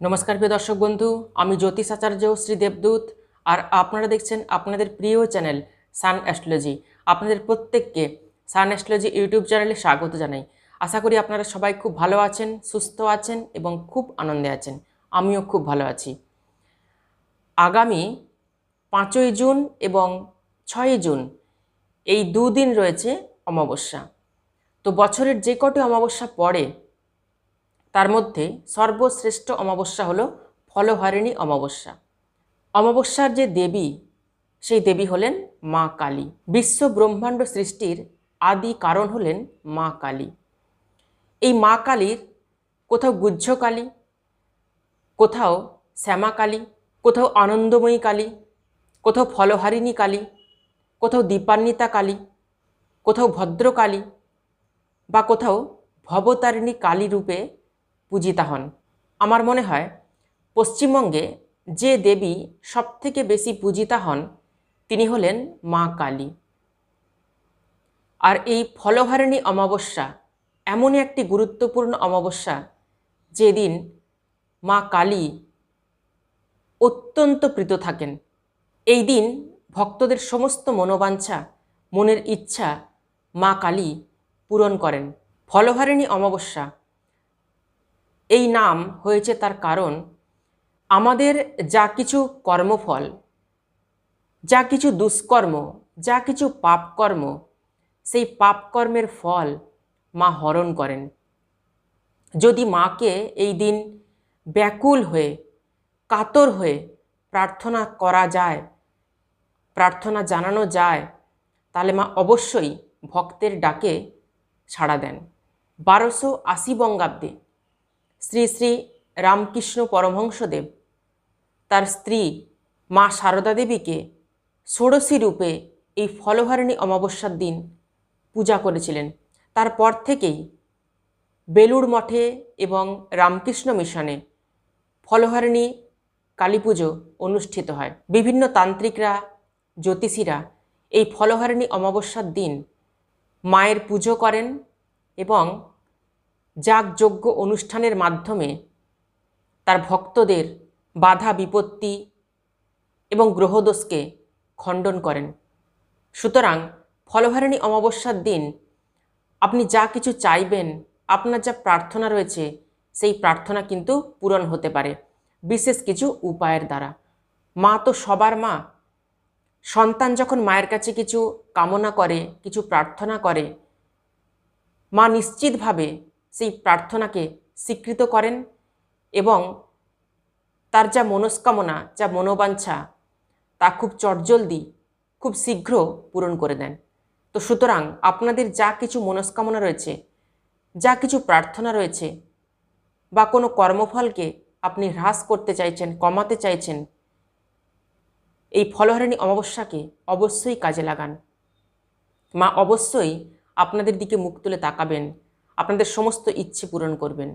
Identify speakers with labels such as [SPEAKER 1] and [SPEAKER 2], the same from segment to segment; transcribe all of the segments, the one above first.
[SPEAKER 1] নমস্কার প্রিয় দর্শক বন্ধু, আমি জ্যোতিষ আচার্য শ্রী দেবদূত, আর আপনারা দেখছেন আপনাদের প্রিয় চ্যানেল সান অ্যাস্ট্রোলজি। আপনাদের প্রত্যেককে সান অ্যাস্ট্রোলজি ইউটিউব চ্যানেলে স্বাগত জানাই। আশা করি আপনারা সবাই খুব ভালো আছেন, সুস্থ আছেন এবং খুব আনন্দে আছেন। আমিও খুব ভালো আছি। আগামী পাঁচই জুন এবং ছয়ই জুন, এই দুদিন রয়েছে অমাবস্যা। তো বছরের যে কটি অমাবস্যা পড়ে তার মধ্যে সর্বশ্রেষ্ঠ অমাবস্যা হল ফলহারিণী অমাবস্যা। অমাবস্যার যে দেবী, সেই দেবী হলেন মা কালী। বিশ্ব ব্রহ্মাণ্ড সৃষ্টির আদি কারণ হলেন মা কালী। এই মা কালীর কোথাও গুহ্য কালী, কোথাও শ্যামা কালী, কোথাও আনন্দময়ী কালী, কোথাও ফলহারিণী কালী, কোথাও দীপান্বিতা কালী, কোথাও ভদ্রকালী বা কোথাও ভবতারিণী কালী রূপে পূজিতা হন। আমার মনে হয় পশ্চিমবঙ্গে যে দেবী সবথেকে বেশি পূজিতা হন, তিনি হলেন মা কালী। আর এই ফলহারিণী অমাবস্যা এমনই একটি গুরুত্বপূর্ণ অমাবস্যা যেদিন মা কালী অত্যন্ত প্রীত থাকেন। এই দিন ভক্তদের সমস্ত মনোবাঞ্ছা, মনের ইচ্ছা মা কালী পূরণ করেন। ফলহারিণী অমাবস্যা এই নাম হয়েছে তার কারণ, আমাদের যা কিছু কর্মফল, যা কিছু দুষ্কর্ম, যা কিছু পাপকর্ম, সেই পাপকর্মের ফল মা হরণ করেন। যদি মাকে এই দিন ব্যাকুল হয়ে, কাতর হয়ে প্রার্থনা করা যায়, প্রার্থনা জানানো যায়, তাহলে মা অবশ্যই ভক্তের ডাকে সাড়া দেন। বারোশো আশি বঙ্গাব্দে শ্রী শ্রী রামকৃষ্ণ পরমহংসদেব, তার স্ত্রী মা সারদা দেবীকে ষোড়শী রূপে এই ফলহারিণী অমাবস্যার দিন পূজা করেছিলেন। তারপর থেকেই বেলুড় মঠে এবং রামকৃষ্ণ মিশনে ফলহারিণী কালী পুজো অনুষ্ঠিত হয়। বিভিন্ন তান্ত্রিকরা, জ্যোতিষীরা এই ফলহারিণী অমাবস্যার দিন মায়ের পুজো করেন এবং যাগযজ্ঞ অনুষ্ঠানের মাধ্যমে তার ভক্তদের বাধা বিপত্তি এবং গ্রহদোষকে খণ্ডন করেন। সুতরাং ফলহারিণী অমাবস্যার দিন আপনি যা কিছু চাইবেন, আপনার যা প্রার্থনা রয়েছে, সেই প্রার্থনা কিন্তু পূরণ হতে পারে, বিশেষ কিছু উপায়ের দ্বারা। মা তো সবার মা। সন্তান যখন মায়ের কাছে কিছু কামনা করে, কিছু প্রার্থনা করে, মা নিশ্চিতভাবে প্রার্থনাকে স্বীকৃত করেন এবং তার যা মনস্কামনা, যা মনোবাঞ্ছা, তা খুব চটজলদি, খুব শীঘ্র পূরণ করে দেন। তো সুতরাং আপনাদের যা কিছু মনস্কামনা রয়েছে, যা কিছু প্রার্থনা রয়েছে বা কোনো কর্মফলকে আপনি হ্রাস করতে চাইছেন, কমাতে চাইছেন, এই ফলহারিণী অমাবস্যাকে অবশ্যই কাজে লাগান। মা অবশ্যই আপনাদের দিকে মুখ তুলে তাকাবেন। আপনাদের সমস্ত ইচ্ছে পূরণ করবেন।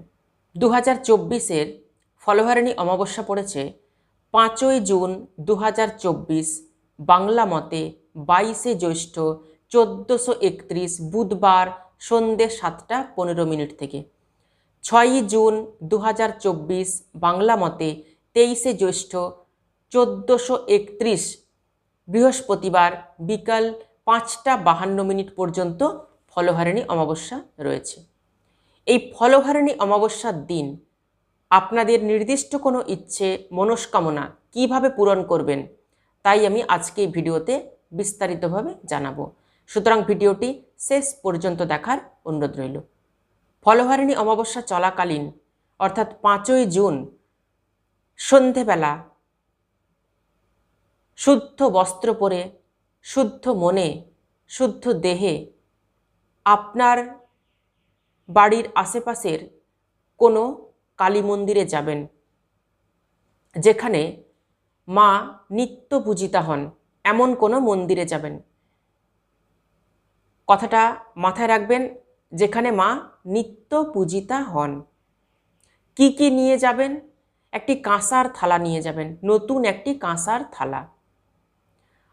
[SPEAKER 1] দু হাজার চব্বিশের ফলহারিণী অমাবস্যা পড়েছে পাঁচই জুন দু হাজার চব্বিশ বাংলা মতে বাইশে জ্যৈষ্ঠ চোদ্দোশো একত্রিশ বুধবার সন্ধ্যে সাতটা পনেরো মিনিট থেকে। ছয়ই জুন দু হাজার চব্বিশ বাংলা মতে তেইশে জ্যৈষ্ঠ চোদ্দোশো একত্রিশ বৃহস্পতিবার বিকাল পাঁচটা বাহান্ন মিনিট পর্যন্ত ফলহারিণী অমাবস্যা রয়েছে। এই ফলহারিণী অমাবস্যার দিন। আপনাদের নির্দিষ্ট কোনো ইচ্ছে, মনস্কামনা কীভাবে পূরণ করবেন, তাই আমি আজকে ভিডিওতে বিস্তারিতভাবে জানাব। সুতরাং ভিডিওটি শেষ পর্যন্ত দেখার অনুরোধ রইল। ফলহারিণী অমাবস্যা চলাকালীন, অর্থাৎ পাঁচই জুন, সন্ধেবেলা, শুদ্ধ বস্ত্র পরে, শুদ্ধ মনে, শুদ্ধ দেহে আপনার বাড়ির আশেপাশের কোনো কালী মন্দিরে যাবেন, যেখানে মা নিত্য পূজিতা হন, এমন কোনো মন্দিরে যাবেন। কথাটা মাথায় রাখবেন, যেখানে মা নিত্য পূজিতা হন। কি কি নিয়ে যাবেন? একটি কাঁসার থালা নিয়ে যাবেন, নতুন একটি কাঁসার থালা।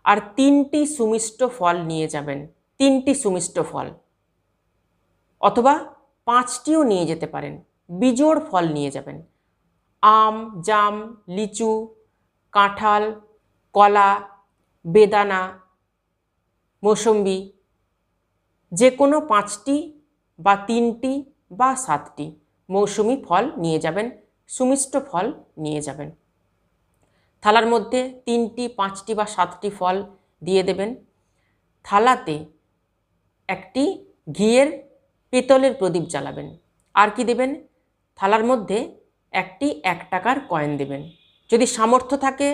[SPEAKER 1] আর তিনটি সুমিষ্ট ফল নিয়ে যাবেন, তিনটি সুমিষ্ট ফল। অথবা পাঁচটিও নিয়ে যেতে পারেন। বিজোড় ফল নিয়ে যাবেন। আম, জাম, লিচু, কাঁঠাল, কলা, বেদানা, মৌসম্বি যে কোনো পাঁচটি বা তিনটি বা সাতটি মৌসুমি ফল নিয়ে যাবেন, সুমিষ্ট ফল নিয়ে যাবেন। থালার মধ্যে তিনটি, পাঁচটি বা সাতটি ফল দিয়ে দেবেন। থালাতে একটি ঘিয়ের পেতলের প্রদীপ জ্বালাবেন। আর কি দেবেন? থালার মধ্যে একটি এক টাকার কয়েন দেবেন। যদি সামর্থ্য থাকে,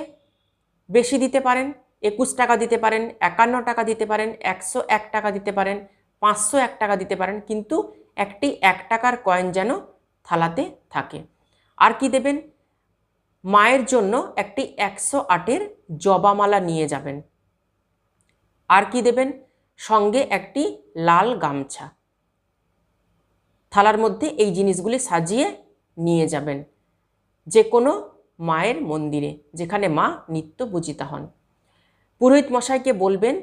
[SPEAKER 1] বেশি দিতে পারেন, একুশ টাকা দিতে পারেন, একান্ন টাকা দিতে পারেন, একশো এক টাকা দিতে পারেন, পাঁচশো এক টাকা দিতে পারেন, কিন্তু একটি এক টাকার কয়েন যেন থালাতে থাকে। আর কি দেবেন? মায়ের জন্য একটি একশো আটের জবামালা নিয়ে যাবেন। আর কি দেবেন? সঙ্গে একটি লাল গামছা। থালার মধ্যে এই জিনিসগুলি সাজিয়ে নিয়ে যাবেন। যে কোনো মায়ের মন্দিরে, যেখানে মা নিত্য পূজিতা হন। পুরোহিত মশাইকে বলবেন,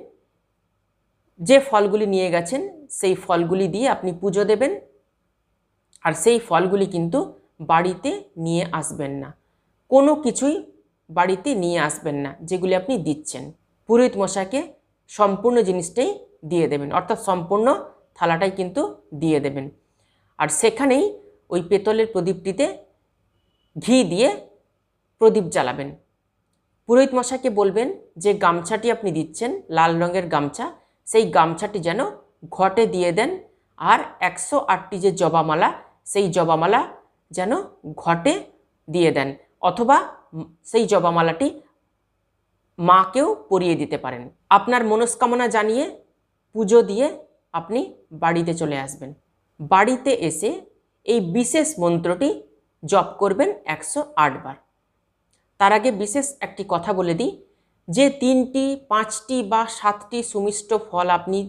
[SPEAKER 1] যে ফলগুলি নিয়ে গেছেন, সেই ফলগুলি দিয়ে আপনি পুজো দেবেন। আর সেই ফলগুলি কিন্তু বাড়িতে নিয়ে আসবেন না। কোনো কিছুই বাড়িতে নিয়ে আসবেন না, যেগুলি আপনি দিচ্ছেন। পুরোহিত মশাইকে সম্পূর্ণ জিনিসটাই দিয়ে দেবেন। অর্থাৎ সম্পূর্ণ থালাটাই কিন্তু দিয়ে দেবেন। আর সেখানেই ওই পেতলের প্রদীপটিতে ঘি দিয়ে প্রদীপ জ্বালাবেন। পুরোহিত মশাইকে বলবেন যে, গামছাটি আপনি দিচ্ছেন, লাল রঙের গামছা, সেই গামছাটি যেন ঘটে দিয়ে দেন আর একশো আটটি যে জবামালা, সেই জবামালা যেন ঘটে দিয়ে দেন অথবা সেই জবামালাটি মাকেও পরিয়ে দিতে পারেন। আপনার মনস্কামনা জানিয়ে পুজো দিয়ে আপনি বাড়িতে চলে আসবেন। বাড়িতে এসে এই বিশেষ মন্ত্রটি জপ করবেন একশো বার। তার আগে বিশেষ একটি কথা বলে দিই, যে তিনটি, পাঁচটি বা সাতটি সুমিষ্ট ফল আপনি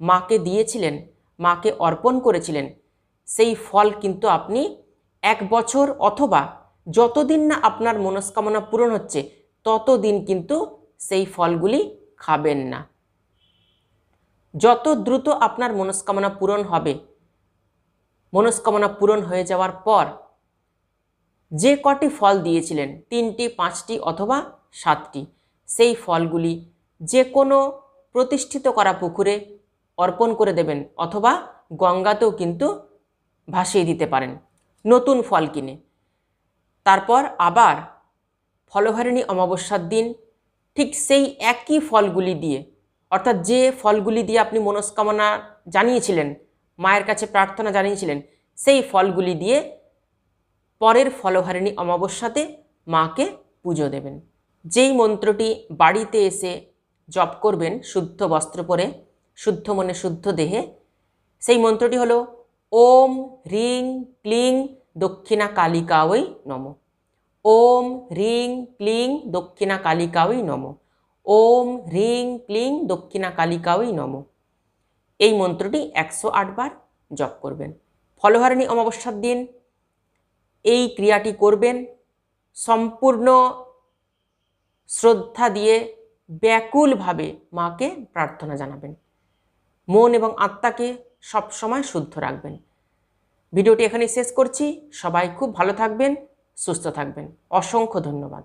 [SPEAKER 1] মাকে দিয়েছিলেন, মাকে অর্পণ করেছিলেন, সেই ফল কিন্তু আপনি এক বছর অথবা যতদিন না আপনার মনস্কামনা পূরণ হচ্ছে, ততদিন কিন্তু সেই ফলগুলি খাবেন না। যত দ্রুত আপনার মনস্কামনা পূরণ হবে মনস্কামনা পূরণ হয়ে যাওয়ার পর যে কটি ফল দিয়েছিলেন, তিনটি, পাঁচটি অথবা সাতটি, সেই ফলগুলি যে কোনো প্রতিষ্ঠিত করা পুকুরে অর্পণ করে দেবেন অথবা গঙ্গাতেও কিন্তু ভাসিয়ে দিতে পারেন। নতুন ফল কিনে। তারপর আবার ফলহারিণী অমাবস্যার দিন ঠিক সেই একই ফলগুলি দিয়ে, অর্থাৎ যে ফলগুলি দিয়ে আপনি মনস্কামনা জানিয়েছিলেন মায়ের কাছে প্রার্থনা জানিয়েছিলেন, সেই ফলগুলি দিয়ে পরের ফলহারিণী অমাবস্যাতে মাকে পুজো দেবেন। যেই মন্ত্রটি বাড়িতে এসে জপ করবেন, শুদ্ধ বস্ত্র পরে, শুদ্ধ মনে শুদ্ধ দেহে, সেই মন্ত্রটি হলো, ওম হ্রিং ক্লিং দক্ষিণা কালিকাওই নম। ওম হ্রিং ক্লিং দক্ষিণা কালিকাওই নম। ওম হ্রিং ক্লিং দক্ষিণা কালিকাওই নম। এই মন্ত্রটি একশো আটবার জপ করবেন। ফলহারিণী অমাবস্যার দিন এই ক্রিয়াটি করবেন, সম্পূর্ণ শ্রদ্ধা দিয়ে ব্যাকুলভাবে মাকে প্রার্থনা জানাবেন। মন এবং আত্মাকে সবসময় শুদ্ধ রাখবেন। ভিডিওটি এখানে শেষ করছি। সবাই খুব ভালো থাকবেন, সুস্থ থাকবেন। অসংখ্য ধন্যবাদ।